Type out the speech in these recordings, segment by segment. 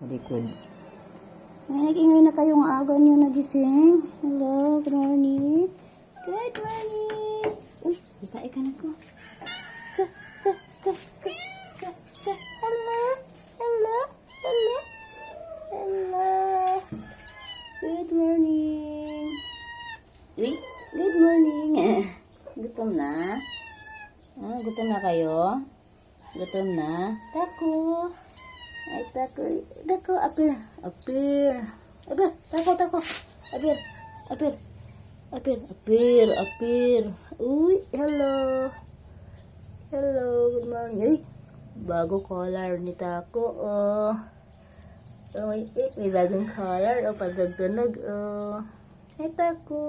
Sa likod. Ay, nag-ingay na kayong aga niyo nagising. Hello, good morning. Good morning. Uy, ika ika na ko. Ka, ka, ka, ka, ka, ka. Hello, hello, hello, hello. Good morning. Uy, good morning. Gutom na? Ah, gutom na kayo? Gutom na? Tako. Ay, tako. Tako, apir. Apir. Apir, tako, tako. Apir. Apir. Apir. Apir. Apir. Uy, hello. Hello, good morning. Ay, bago collar ni Tako. Oh. Oh, may, may bagong collar. Oh, pagdagdanog. Oh. Hi, Tako.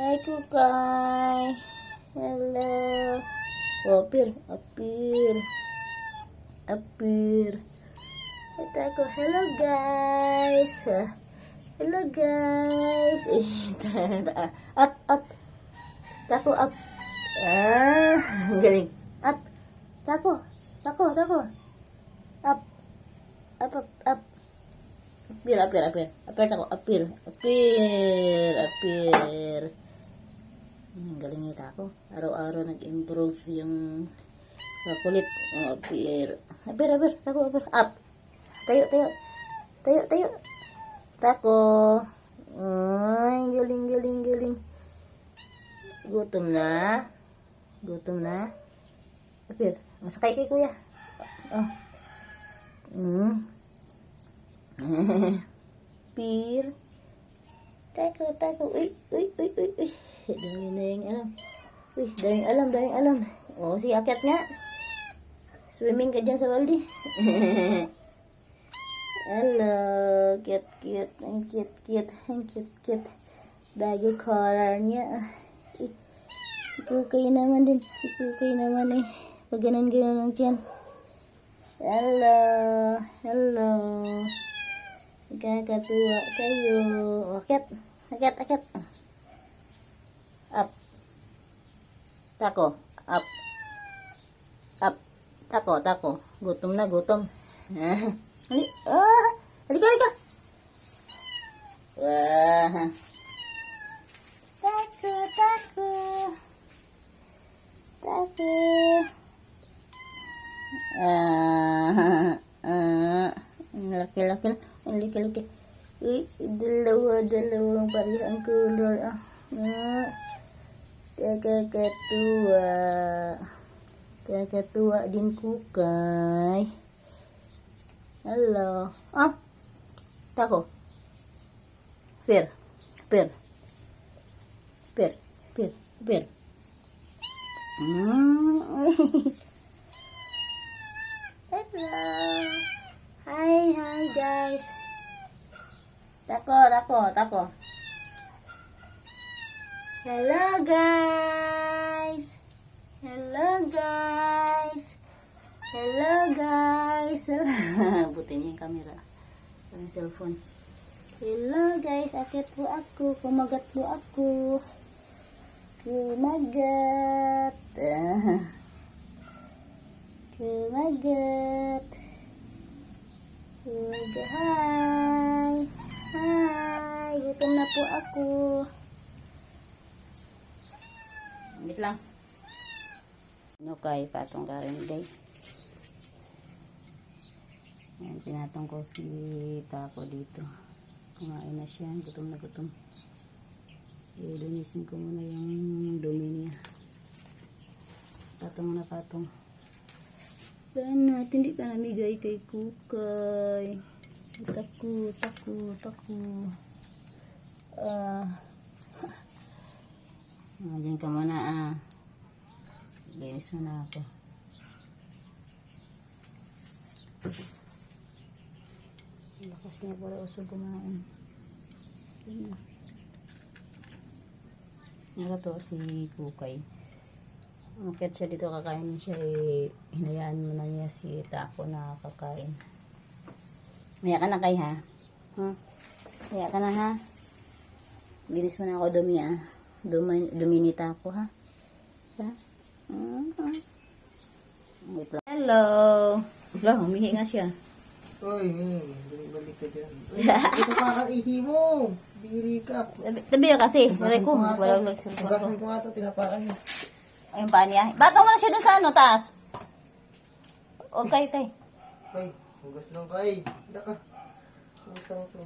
Hi, Kukay. Hello. Oh, apir. Apir. Apir. Ito ako, hello guys. Hello guys. Up, up. Tako, up. Ah, galing. Up. Tako, tako, tako. Up. Up, up, up. Apir, apir, apir. Apir, tako, apir. Apir, apir. Ang galing nito ako. Araw-araw nag-improve yung Makulit. Oh, apir. Apir, apir. Tako, apir. Up. Tayo, tayo. Tayo, tayo. Tako. Ay, galing, galing, galing. Gutom na. Gutom na. Apir. Masakay kay kuya. Oh. Mm. Pir. Tako, tako. Uy, uy, uy, uy, uy. Dami na yung alam. Uy, daming alam, daming alam. Oh, si akyat nga. Swimming ka dyan sa baldi. Hello, cute, cute. Ang cute, cute. Ang cute, cute. Bago collar niya. Eh, Si Kukay naman din. Si Kukay naman eh. Pag ganun-ganun lang dyan. Hello, hello. Kakatuwa kayo. Akyat, akyat, akyat. Up. Tako. Up. Up. Tako, tako. Gutom na, gutom. Hali. Ah! Halika, halika. Wah. Tako, tako. Tako. Ah, ah, ang laki-laki na. Ang laki-laki. Uy, dalawa, dalawang parehang color. Ah, ah. Kakakatuwa. Kakatuwa din kukay. Hello. Ah, tako. Pir. Pir. Pir. Pir. Pir. Mm. Hello. Hi, hi guys. Tako, tako, tako. Hello guys. Hello guys. Hello guys. Buti niya yung camera. Yung cellphone. Hello guys. Akit po ako. Kumagat po ako. Kumagat. Kumagat. Kumagat. Hi. Hi. Gutom na po ako. Wait lang. Ano kay patong karin day? Ayan, pinatong ko si Taco dito. Kumain na siya. Gutom na gutom. Ilunisin ko muna yung dumi niya. Patong na patong. Sana, hindi ka namigay kay Kukay. Taku, taku, taku. Ah. Ah, dyan ka muna ah. Linis mo na ako. Lakas niya para usog kumain. Yun na. Nakatuwa si Kukay. Umakit siya dito kakain siya eh, hinayaan mo na niya si Taco na kakain. Maya ka na kay ha? Hmm? Maya ka na ha? Linis mo na ako dumi ah. Dumi, dumi ni Taco ha? Ha? Lang. Hello! Lah, humihi nga siya. Uy, Ming, balik ka dyan. Uy, ito parang ihi mo. Biri ka. Tabi, na kasi. Wala ko. Wala ko. Hugasan ko nga ito, tinapakan niya. Ayun pa niya. Bato mo na siya dun sa ano, taas. Okay, okay. Ay, hugas lang kay. Hila ka. Hugasan ko.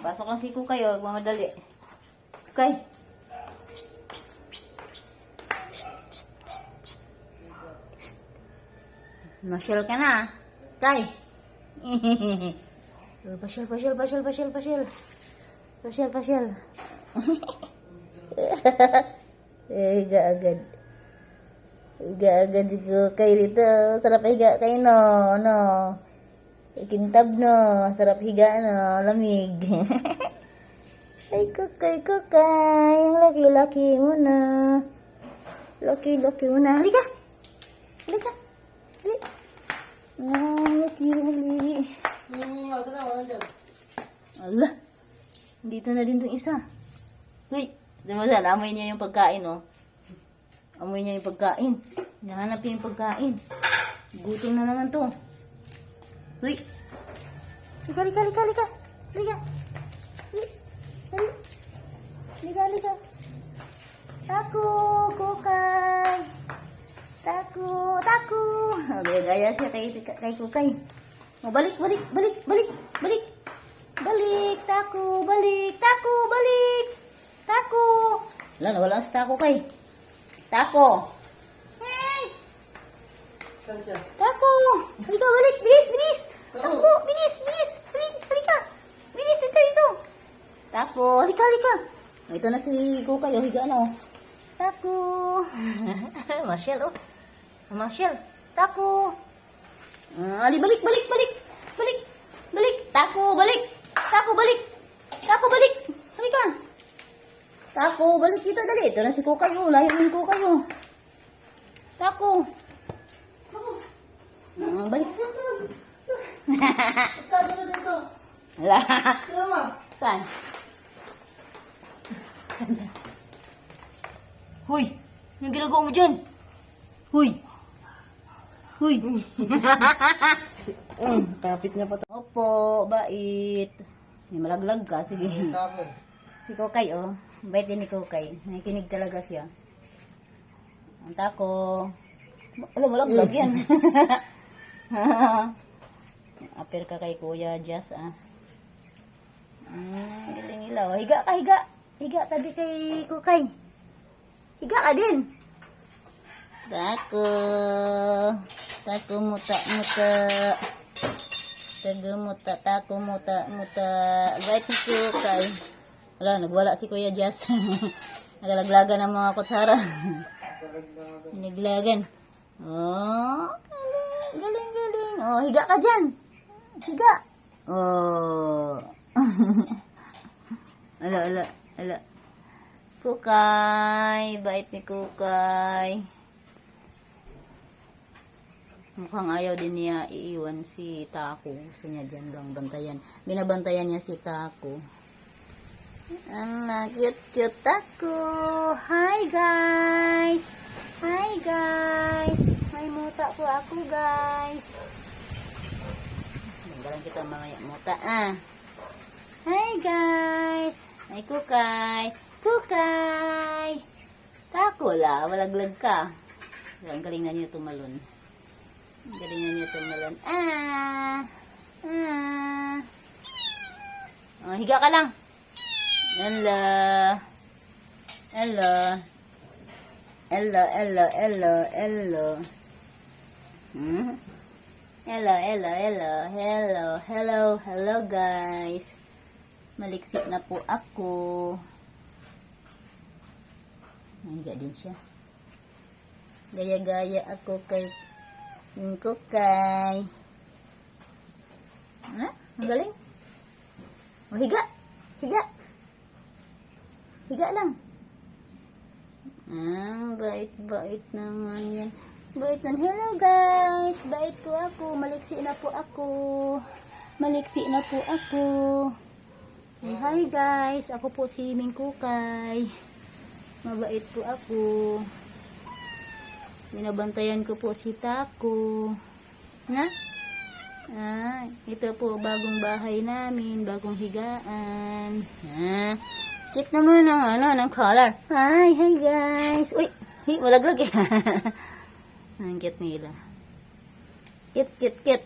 Pasok lang si Kukay, oh. Mamadali. Kukay. Masyal ka na. Oh, pasyal, pasyal, pasyal, pasyal, pasyal. Pasyal, pasyal. eh, higa agad. Higa agad si Kukay dito. Sarap higa kayo, no? No. Ikintab no, sarap higa no, lamig. Ay kukay kukay, ang laki-laki mo na. Laki-laki mo na. Halika! Halika! Ala! Dito na din tong isa. Uy! Saan, amoy niya yung pagkain oh. Amoy niya yung pagkain. Hinahanap niya yung pagkain. Gutom na naman to. Uy! Lika, lika, lika, lika! Lika! Li- li- Lika, lika! Taku! Gaya siya kay, kay Kukay. Balik, balik, balik, balik, balik! Balik! Taku! Balik! Taku! Balik! Taku! Wala, nawala sa Taku kay. Taku! Hey! Taku! Halika, balik! Bilis, bilis! Oo. Taku! Bilis, bilis! Balik, halika! Bilis, dito, dito! Taku! Halika, halika! Ito na si Kukay, oh, higa na, oh. Taku! Marshall, oh. Marshall! Taku! Ah, ali, balik, balik, balik! Balik! Balik! Taku, balik! Taku, balik! Taku, balik! Halika! Taku, balik dito, dali. Ito na si Kukay, oh. Layo ng Kukay, oh. Taku! Ah, balik. Ikaw, dito, dito. Wala. Saan? Saan dyan? Huy! Anong ginagawa mo dyan? Huy! Huy! Hmm, kapit niya pa ito. Opo, bait. May malaglag ka, sige. Si Kokay, oh. Bait din ni Kokay. Nakikinig talaga siya. Ang tako. Alam, malaglag yan. Aper ka kay Kuya Jazz, ah. Mm, galing ilaw. Higa ka, higa. Higa, tabi kay Kukay. Higa ka din. Tako. Tako muta muta. Tago muta, tako muta muta. Bait ni Kukay. Wala, nagwala si Kuya Jazz. Nagalaglagan ng mga kutsara. Naglagan. Oh, galing, galing. Oh, higa ka dyan. Higa. Oh. ala, ala, ala. Kukay. Bait ni Kukay. Mukhang ayaw din niya iiwan si Taco. Gusto niya dyan lang bantayan. Binabantayan niya si Taco. Ang cute-cute Taco. Hi guys! Hi guys! May muta po ako guys. Galang kita mamaya muta ah. Hi guys! Ay kukay! Kukay! Tako la, walaglag ka. Ang galing na niyo tumalon. Tumalon. Ah! Ah! Oh, higa ka lang. Hello. Hello. Hello, hello, hello, hello. Hmm? Hello, hello, hello, hello, hello, hello guys. Maliksi na po ako. Nahiga din siya. Gaya-gaya ako kay kukay. Ha? Ang galing. O, higa. Higa. Higa lang. Ah, bait-bait naman yan. Bait nan. Hello guys! Bait po ako. Maliksi na po ako. Maliksi na po ako. Hi guys! Ako po si Ming Kukay. Mabait po ako. Binabantayan ko po si Taco. Na? Ah, ito po bagong bahay namin, bagong higaan. Ah, kit naman ng ano, ng color. Hi, hi guys. Uy, hi, malaglag eh. Ang cute nila. Kit, kit, kit.